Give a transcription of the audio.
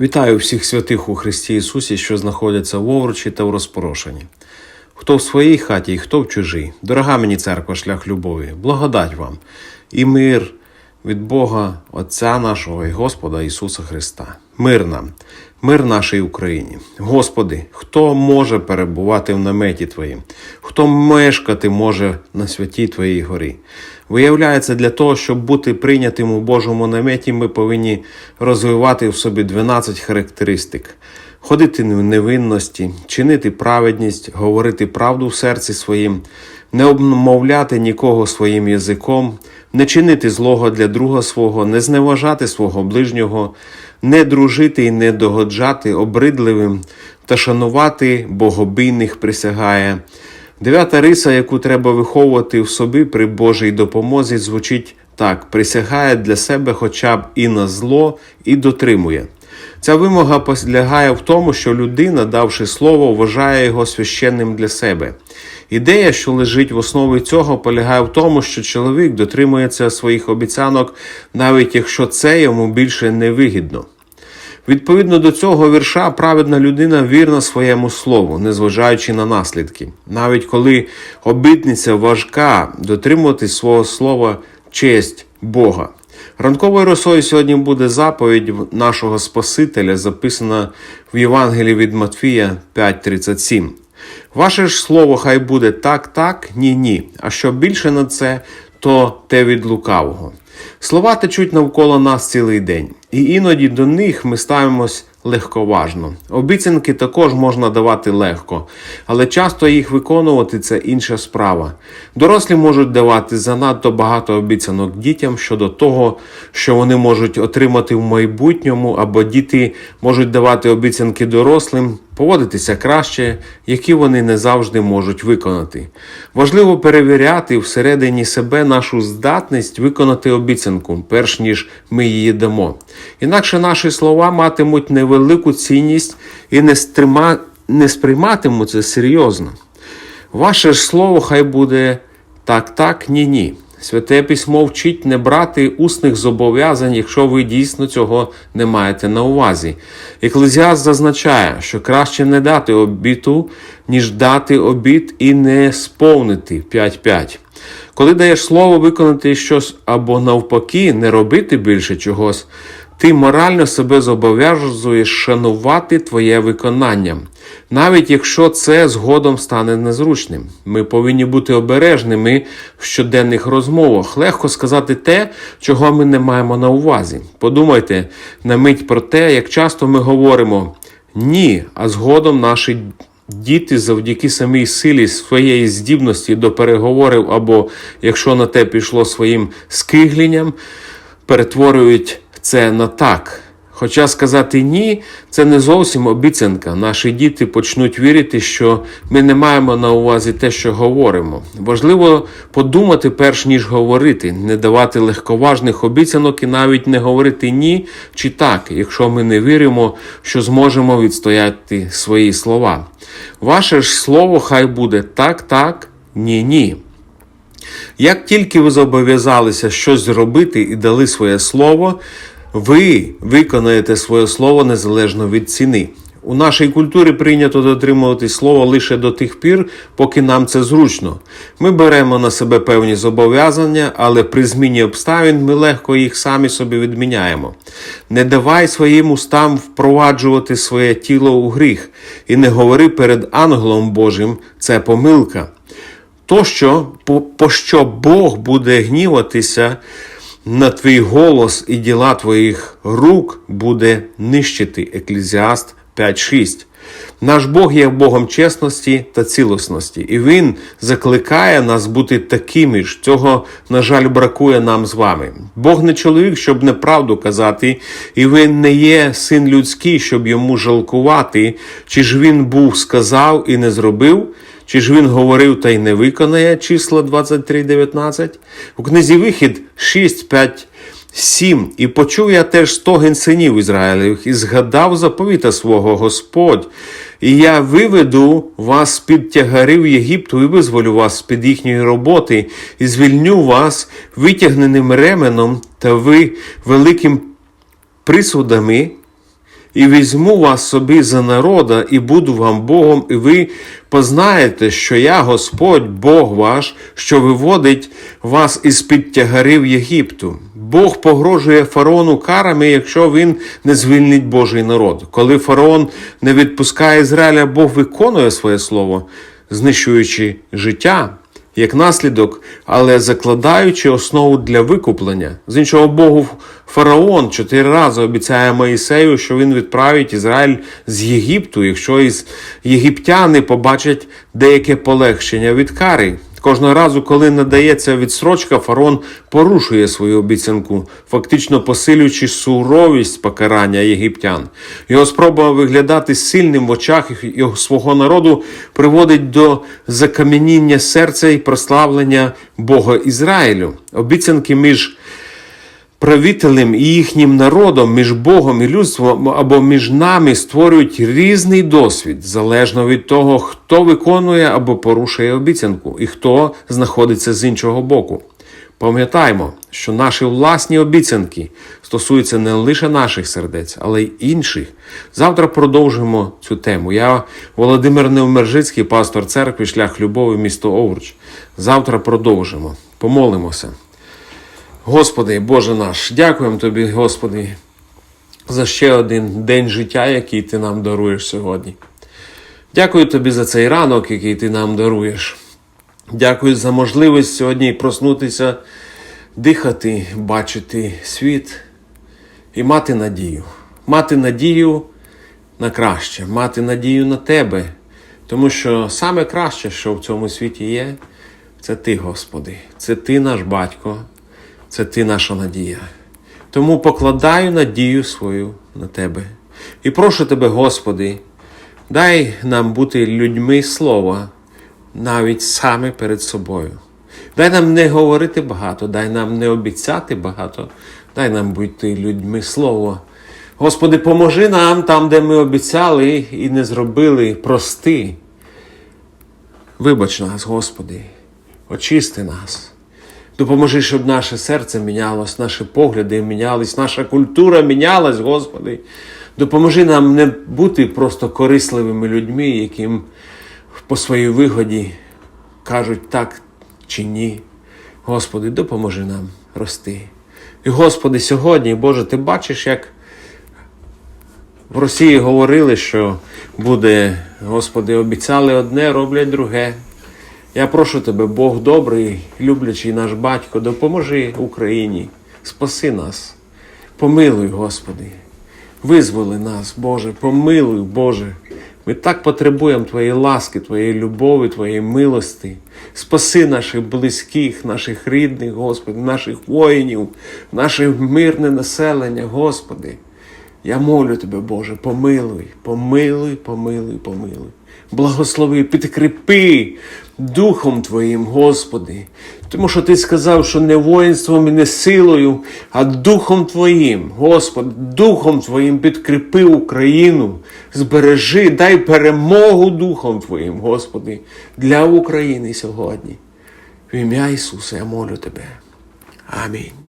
Вітаю всіх святих у Христі Ісусі, що знаходяться в Овручі та в розпорошенні. Хто в своїй хаті, і хто в чужій. Дорога мені церква, шлях любові, благодать вам і мир від Бога, Отця нашого і Господа Ісуса Христа. Мир нам, мир нашій Україні. Господи, хто може перебувати в наметі Твоїм, хто мешкати може на святій Твоїй горі. Виявляється, для того, щоб бути прийнятим у Божому наметі, ми повинні розвивати в собі 12 характеристик. Ходити в невинності, чинити праведність, говорити правду в серці своїм, не обмовляти нікого своїм язиком, не чинити злого для друга свого, не зневажати свого ближнього, не дружити і не догоджати обридливим та шанувати богобійних присягає. Дев'ята риса, яку треба виховувати в собі при Божій допомозі, звучить так: присягає для себе хоча б і на зло, і дотримує. Ця вимога полягає в тому, що людина, давши слово, вважає його священним для себе. Ідея, що лежить в основі цього, полягає в тому, що чоловік дотримується своїх обіцянок, навіть якщо це йому більше не вигідно. Відповідно до цього вірша, праведна людина вірна своєму слову, незважаючи на наслідки. Навіть коли обітниця важка, дотримуватись свого слова честь Бога. Ранковою росою сьогодні буде заповідь нашого Спасителя, записана в Євангелії від Матфія 5:37. Ваше ж слово хай буде так, так, ні, ні. А що більше на це, то те від лукавого. Слова течуть навколо нас цілий день, і іноді до них ми ставимось легковажно. Обіцянки також можна давати легко, але часто їх виконувати це інша справа. Дорослі можуть давати занадто багато обіцянок дітям щодо того, що вони можуть отримати в майбутньому, або діти можуть давати обіцянки дорослим, поводитися краще, які вони не завжди можуть виконати. Важливо перевіряти всередині себе нашу здатність виконати обіцянку, перш ніж ми її дамо. Інакше наші слова матимуть невелику цінність і не, стрима... не сприйматимуться серйозно. Ваше ж слово хай буде так, так, ні, ні. Святе письмо вчить не брати усних зобов'язань, якщо ви дійсно цього не маєте на увазі. Еклезіаст зазначає, що краще не дати обіту, ніж дати обіт і не сповнити 5-5. Коли даєш слово виконати щось або навпаки, не робити більше чогось, ти морально себе зобов'язуєш шанувати твоє виконання, навіть якщо це згодом стане незручним. Ми повинні бути обережними в щоденних розмовах. Легко сказати те, чого ми не маємо на увазі. Подумайте на мить про те, як часто ми говоримо ні, а згодом наші. Діти завдяки самій силі своєї здібності до переговорів, або якщо на те пішло своїм скиглінням, перетворюють це на так. Хоча сказати ні, це не зовсім обіцянка. Наші діти почнуть вірити, що ми не маємо на увазі те, що говоримо. Важливо подумати, перш ніж говорити, не давати легковажних обіцянок і навіть не говорити ні чи так, якщо ми не віримо, що зможемо відстояти свої слова. Ваше ж слово хай буде так, так, ні, ні. Як тільки ви зобов'язалися щось зробити і дали своє слово, ви виконаєте своє слово незалежно від ціни. У нашій культурі прийнято дотримувати слово лише до тих пір, поки нам це зручно. Ми беремо на себе певні зобов'язання, але при зміні обставин ми легко їх самі собі відміняємо. Не давай своїм устам впроваджувати своє тіло у гріх, і не говори перед ангелом Божим, це помилка. То, що, по, по що Бог буде гніватися на твій голос і діла твоїх рук буде нищити. Еклезіаст 5.6. Наш Бог є Богом чесності та цілісності, і Він закликає нас бути такими ж. Цього, на жаль, бракує нам з вами. Бог не чоловік, щоб неправду казати, і він не є син людський, щоб йому жалкувати, чи ж він був сказав і не зробив. Чи ж він говорив та й не виконає числа 23.19? У книзі Вихід 6, 5, 7. І почув я теж стогін синів Ізраїлевих, і згадав заповіта свого Господь. І я виведу вас з-під тягарів Єгипту і визволю вас з-під їхньої роботи, і звільню вас витягненим ременом та ви великим присудами і візьму вас собі за народа, і буду вам Богом, і ви познаєте, що я Господь, Бог ваш, що виводить вас із під тягарів Єгипту. Бог погрожує фараону карами, якщо він не звільнить Божий народ. Коли фараон не відпускає Ізраїля, Бог виконує своє слово, знищуючи життя як наслідок, але закладаючи основу для викуплення. З іншого богу, фараон чотири рази обіцяє Моїсею, що він відправить Ізраїль з Єгипту, якщо із єгиптяни побачать деяке полегшення від кари. Кожного разу, коли надається відсрочка, фарон порушує свою обіцянку, фактично посилюючи суровість покарання єгиптян. Його спроба виглядати сильним в очах його свого народу приводить до закам'яніння серця і прославлення Бога Ізраїлю. Обіцянки між правителем і їхнім народом, між Богом і людством або між нами створюють різний досвід, залежно від того, хто виконує або порушує обіцянку, і хто знаходиться з іншого боку. Пам'ятаймо, що наші власні обіцянки стосуються не лише наших сердець, але й інших. Завтра продовжимо цю тему. Я Володимир Невмержицький, пастор церкви, шлях любові, місто Овруч. Завтра продовжимо. Помолимося. Господи, Боже наш, дякуємо Тобі, Господи, за ще один день життя, який Ти нам даруєш сьогодні. Дякую Тобі за цей ранок, який Ти нам даруєш. Дякую за можливість сьогодні проснутися, дихати, бачити світ і мати надію. Мати надію на краще, мати надію на Тебе. Тому що саме краще, що в цьому світі є, це Ти, Господи, це Ти наш батько, це Ти наша надія. Тому покладаю надію свою на Тебе. І прошу Тебе, Господи, дай нам бути людьми слова, навіть саме перед собою. Дай нам не говорити багато, дай нам не обіцяти багато, дай нам бути людьми слова. Господи, поможи нам там, де ми обіцяли і не зробили, прости. Вибач нас, Господи, очисти нас. Допоможи, щоб наше серце мінялось, наші погляди мінялись, наша культура мінялась, Господи. Допоможи нам не бути просто корисливими людьми, яким по своїй вигоді кажуть так чи ні. Господи, допоможи нам рости. І, Господи, сьогодні, Боже, ти бачиш, як в Росії говорили, що буде, Господи, обіцяли одне, роблять друге. Я прошу тебе, Бог добрий, люблячий наш батько, допоможи Україні, спаси нас, помилуй, Господи, визволи нас, Боже, помилуй, Боже. Ми так потребуємо Твоєї ласки, Твоєї любові, Твоєї милости. Спаси наших близьких, наших рідних, Господи, наших воїнів, наше мирне населення, Господи. Я молю Тебе, Боже, помилуй, помилуй, помилуй, помилуй. Благослови, підкріпи Духом Твоїм, Господи. Тому що Ти сказав, що не воїнством і не силою, а Духом Твоїм, Господи, Духом Твоїм підкріпи Україну, збережи, дай перемогу Духом Твоїм, Господи, для України сьогодні. В ім'я Ісуса я молю Тебе. Амінь.